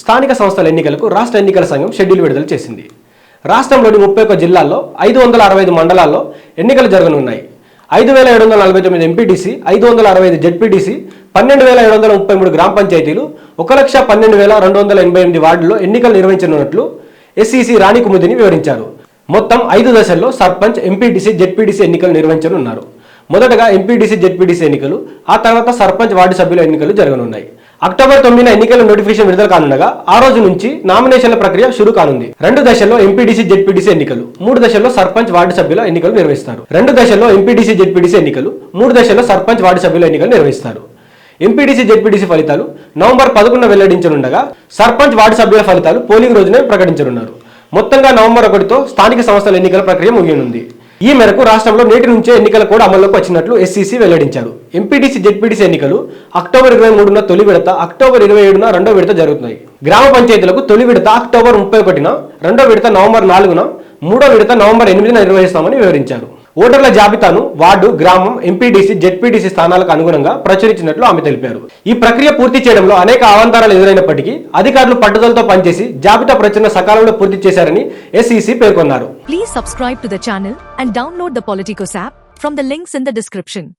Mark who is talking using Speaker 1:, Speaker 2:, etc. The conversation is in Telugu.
Speaker 1: స్థానిక సంస్థల ఎన్నికలకు రాష్ట్ర ఎన్నికల సంఘం షెడ్యూల్ విడుదల చేసింది. రాష్ట్రంలోని ముప్పై ఒక్క జిల్లాల్లో ఐదు వందల అరవై ఐదు మండలాల్లో ఎన్నికలు జరగనున్నాయి. ఐదు వేల ఏడు వందల నలభై తొమ్మిది ఎంపీటీసీ ఐదు వందల అరవై ఐదు జెడ్పీటీసీ పన్నెండు వేల ఏడు వందల ముప్పై మూడు గ్రామ పంచాయతీలు ఒక లక్ష పన్నెండు వేల రెండు వందల ఎనభై ఎనిమిది వార్డుల్లో ఎన్నికలు నిర్వహించనున్నట్లు ఎస్సీసీ రాణికుముదిని వివరించారు. మొత్తం ఐదు దశల్లో సర్పంచ్ ఎంపీటీసీ జెడ్పీటీసీ ఎన్నికలు నిర్వహించనున్నారు. మొదటగా ఎంపీటీసీ జెడ్పీటీసీ ఎన్నికలు ఆ తర్వాత సర్పంచ్ వార్డు సభ్యుల ఎన్నికలు జరగనున్నాయి. అక్టోబర్ తొమ్మిదిన ఎన్నికల నోటిఫికేషన్ విడుదల కానుండగా ఆ రోజు నుంచి నామినేషన్ల ప్రక్రియ షురు కానుంది. రెండు దశల్లో ఎంపీడీసీ జెడ్పీటీసీ ఎన్నికలు. మూడు దశల్లో సర్పంచ్ వార్డు సభ్యుల ఎన్నికలు నిర్వహిస్తారు. రెండు దశల్లో ఎంపీడీసీ జెడ్పీటీసీ ఎన్నికలు. మూడు దశల్లో సర్పంచ్ వార్డు సభ్యుల ఎన్నికలు నిర్వహిస్తారు. ఎంపీడీసీ జెడ్పీడీసీ ఫలితాలు నవంబర్ పదకొండున వెల్లడించనుండగా సర్పంచ్ వార్డు సభ్యుల ఫలితాలు పోలింగ్ రోజునే ప్రకటించనున్నారు. మొత్తంగా నవంబర్ ఒకటితో స్థానిక సంస్థల ఎన్నికల ప్రక్రియ ముగియనుంది. ఈ మేరకు రాష్ట్రంలో నేటి నుంచే ఎన్నికల కూడా అమల్లోకి వచ్చినట్లు ఎస్సీసీ వెల్లడించారు. ఎంపీటీసీ జెడ్పీటీసీ ఎన్నికలు అక్టోబర్ ఇరవై మూడున తొలి విడత అక్టోబర్ ఇరవై ఏడున రెండో విడత జరుగుతున్నాయి. గ్రామ పంచాయతీలకు తొలి విడత అక్టోబర్ ముప్పై ఒకటిన రెండో విడత నవంబర్ నాలుగున మూడో విడత నవంబర్ ఎనిమిదిన నిర్వహిస్తామని వివరించారు. ఓటర్ల జాబితాను వార్డు గ్రామం ఎంపీడీసీ జెడ్పీడీసీ స్థానాలకు అనుగుణంగా ప్రచురించినట్లు ఆమె తెలిపారు ఈ ప్రక్రియ పూర్తి చేయడంలో అనేక అవాంతరాలు ఎదురైనప్పటికీ అధికారులు పట్టుదలతో పనిచేసి జాబితా ప్రచురణ సకాలంలో పూర్తి చేశారని ఎస్ఈసీ పేర్కొన్నారు
Speaker 2: please subscribe to the channel and download the Politicos app the the.